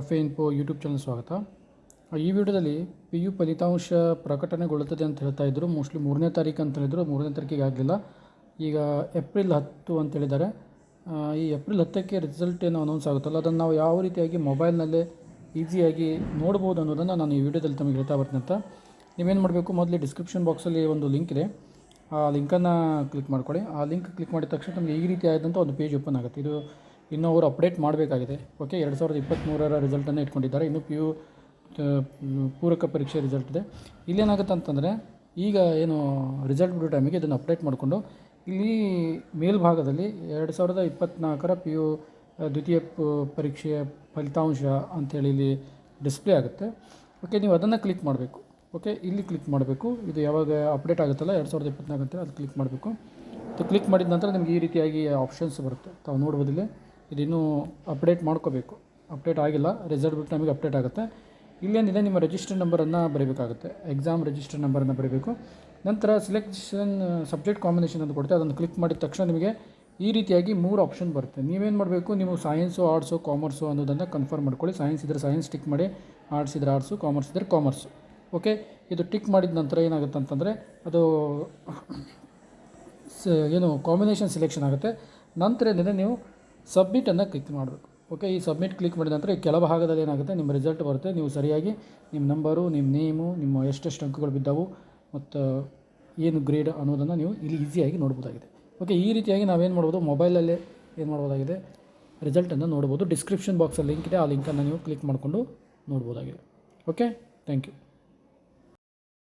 ರಫೆ info YouTube channel ಸ್ವಾಗತ. ಈ ವಿಡಿಯೋದಲ್ಲಿ ಪಿ ಯು ಫಲಿತಾಂಶ ಪ್ರಕಟಣೆಗೊಳ್ಳುತ್ತದೆ ಅಂತ ಹೇಳ್ತಾ ಇದ್ದರು ಮೋಸ್ಟ್ಲಿ ಮೂರನೇ ತಾರೀಕು ಅಂತ ಹೇಳಿದ್ರು. ಮೂರನೇ ತಾರೀಕಿಗೆ ಆಗಲಿಲ್ಲ. ಈಗ ಏಪ್ರಿಲ್ ಹತ್ತು ಅಂತ ಹೇಳಿದ್ದಾರೆ. ಈ ಏಪ್ರಿಲ್ ಹತ್ತಕ್ಕೆ ರಿಸಲ್ಟ್ ಏನು ಅನೌನ್ಸ್ ಆಗುತ್ತಲ್ಲ, ಅದನ್ನು ನಾವು ಯಾವ ರೀತಿಯಾಗಿ ಮೊಬೈಲ್ನಲ್ಲೇ ಈಸಿಯಾಗಿ ನೋಡ್ಬೋದು ಅನ್ನೋದನ್ನು ನಾನು ಈ ವಿಡಿಯೋದಲ್ಲಿ ತಮಗೆ ಹೇಳ್ತಾ ಬರ್ತೀನಿ ಅಂತ. ನೀವೇನು ಮಾಡಬೇಕು, ಮೊದಲು ಡಿಸ್ಕ್ರಿಪ್ಷನ್ ಬಾಕ್ಸಲ್ಲಿ ಒಂದು ಲಿಂಕ್ ಇದೆ. ಆ ಲಿಂಕನ್ನು ಕ್ಲಿಕ್ ಮಾಡ್ಕೊಳ್ಳಿ. ಆ ಲಿಂಕ್ ಕ್ಲಿಕ್ ಮಾಡಿದ ತಕ್ಷಣ ನಮಗೆ ಈ ರೀತಿ ಆದಂಥ ಒಂದು ಪೇಜ್ ಓಪನ್ ಆಗುತ್ತೆ. ಇದು ಇನ್ನೂ ಅವರು ಅಪ್ಡೇಟ್ ಮಾಡಬೇಕಾಗಿದೆ. ಓಕೆ, ಎರಡು ಸಾವಿರದ ಇಪ್ಪತ್ತ್ಮೂರರ ರಿಸಲ್ಟನ್ನು ಇಟ್ಕೊಂಡಿದ್ದಾರೆ. ಇನ್ನು ಪಿ ಯು ಪೂರಕ ಪರೀಕ್ಷೆ ರಿಸಲ್ಟ್ ಇದೆ. ಇಲ್ಲೇನಾಗುತ್ತೆ ಅಂತಂದರೆ, ಈಗ ಏನು ರಿಸಲ್ಟ್ ಬಿಡೋ ಟೈಮಿಗೆ ಇದನ್ನು ಅಪ್ಡೇಟ್ ಮಾಡಿಕೊಂಡು, ಇಲ್ಲಿ ಮೇಲ್ಭಾಗದಲ್ಲಿ ಎರಡು ಸಾವಿರದ ಇಪ್ಪತ್ತ್ನಾಲ್ಕರ ಪಿ ಯು, ದ್ವಿತೀಯ ಪರೀಕ್ಷೆಯ ಫಲಿತಾಂಶ ಅಂಥೇಳಿ ಇಲ್ಲಿ ಡಿಸ್ಪ್ಲೇ ಆಗುತ್ತೆ. ಓಕೆ, ನೀವು ಅದನ್ನು ಕ್ಲಿಕ್ ಮಾಡಬೇಕು. ಓಕೆ, ಇಲ್ಲಿ ಕ್ಲಿಕ್ ಮಾಡಬೇಕು. ಇದು ಯಾವಾಗ ಅಪ್ಡೇಟ್ ಆಗುತ್ತಲ್ಲ, ಎರಡು ಸಾವಿರದ ಇಪ್ಪತ್ನಾಲ್ಕು ಅಂತ ಅದು ಕ್ಲಿಕ್ ಮಾಡಬೇಕು. ಅದು ಕ್ಲಿಕ್ ಮಾಡಿದ ನಂತರ ನಿಮಗೆ ಈ ರೀತಿಯಾಗಿ ಆಪ್ಷನ್ಸ್ ಬರುತ್ತೆ. ತಾವು ನೋಡ್ಬೋದಿಲ್ಲ ಇದಿನ್ನೂ ಅಪ್ಡೇಟ್ ಮಾಡ್ಕೋಬೇಕು. ಅಪ್ಡೇಟ್ ಆಗಿಲ್ಲ ರಿಸಲ್ಟ್ ಬಿಟ್ಟು ನಮಗೆ ಅಪ್ಡೇಟ್ ಆಗುತ್ತೆ. ಇಲ್ಲೇನಿದೆ ನಿಮ್ಮ ರಿಜಿಸ್ಟರ್ ನಂಬರನ್ನು ಬರೀಬೇಕಾಗುತ್ತೆ. ಎಕ್ಸಾಮ್ ರಿಜಿಸ್ಟರ್ ನಂಬರನ್ನು ಬರೀಬೇಕು. ನಂತರ ಸಿಲೆಕ್ಷನ್ ಸಬ್ಜೆಕ್ಟ್ ಕಾಂಬಿನೇಷನ್ ಅಂತ ಕೊಡುತ್ತೆ. ಅದನ್ನು ಕ್ಲಿಕ್ ಮಾಡಿದ ತಕ್ಷಣ ನಿಮಗೆ ಈ ರೀತಿಯಾಗಿ ಮೂರು ಆಪ್ಷನ್ ಬರುತ್ತೆ. ನೀವೇನು ಮಾಡಬೇಕು? ನೀವು ಸೈನ್ಸು ಆರ್ಟ್ಸು ಕಾಮರ್ಸು ಅನ್ನೋದನ್ನು ಕನ್ಫರ್ಮ್ ಮಾಡ್ಕೊಳ್ಳಿ. ಸೈನ್ಸ್ ಇದ್ದರೆ ಸೈನ್ಸ್ ಟಿಕ್ ಮಾಡಿ ಆರ್ಟ್ಸ್ ಇದ್ದರೆ ಆರ್ಟ್ಸು ಕಾಮರ್ಸ್ ಇದ್ದರೆ ಕಾಮರ್ಸು ಓಕೆ ಇದು ಟಿಕ್ ಮಾಡಿದ ನಂತರ ಏನಾಗುತ್ತೆ ಅಂತಂದರೆ, ಅದು ಏನು ಕಾಂಬಿನೇಷನ್ ಸೆಲೆಕ್ಷನ್ ಆಗುತ್ತೆ. ನಂತರ ಏನಿದೆ ನೀವು ಸಬ್ಮಿಟನ್ನು ಕ್ಲಿಕ್ ಮಾಡಬೇಕು. ಓಕೆ ಈ ಸಬ್ಮಿಟ್ ಕ್ಲಿಕ್ ಮಾಡಿದ ನಂತರ ಈ ಕೆಳಭಾಗದಲ್ಲಿ ಏನಾಗುತ್ತೆ? ನಿಮ್ಮ ರಿಸಲ್ಟ್ ಬರುತ್ತೆ. ನೀವು ಸರಿಯಾಗಿ ನಿಮ್ಮ ನಂಬರು ನಿಮ್ಮ ನೇಮು ನಿಮ್ಮ ಎಷ್ಟೆಷ್ಟು ಅಂಕಗಳು ಬಿದ್ದವು ಮತ್ತು ಏನು ಗ್ರೇಡ್ ಅನ್ನೋದನ್ನು ನೀವು ಇಲ್ಲಿ ಈಸಿಯಾಗಿ ನೋಡ್ಬೋದಾಗಿದೆ. ಓಕೆ ಈ ರೀತಿಯಾಗಿ ನಾವೇನು ಮಾಡ್ಬೋದು? ಮೊಬೈಲಲ್ಲೇ ಏನು ಮಾಡ್ಬೋದಾಗಿದೆ? ರಿಸಲ್ಟನ್ನು ನೋಡ್ಬೋದು. ಡಿಸ್ಕ್ರಿಪ್ಷನ್ ಬಾಕ್ಸಲ್ಲಿ ಲಿಂಕ್ ಇದೆ. ಆ ಲಿಂಕನ್ನು ನೀವು ಕ್ಲಿಕ್ ಮಾಡಿಕೊಂಡು ನೋಡ್ಬೋದಾಗಿದೆ. Okay thank you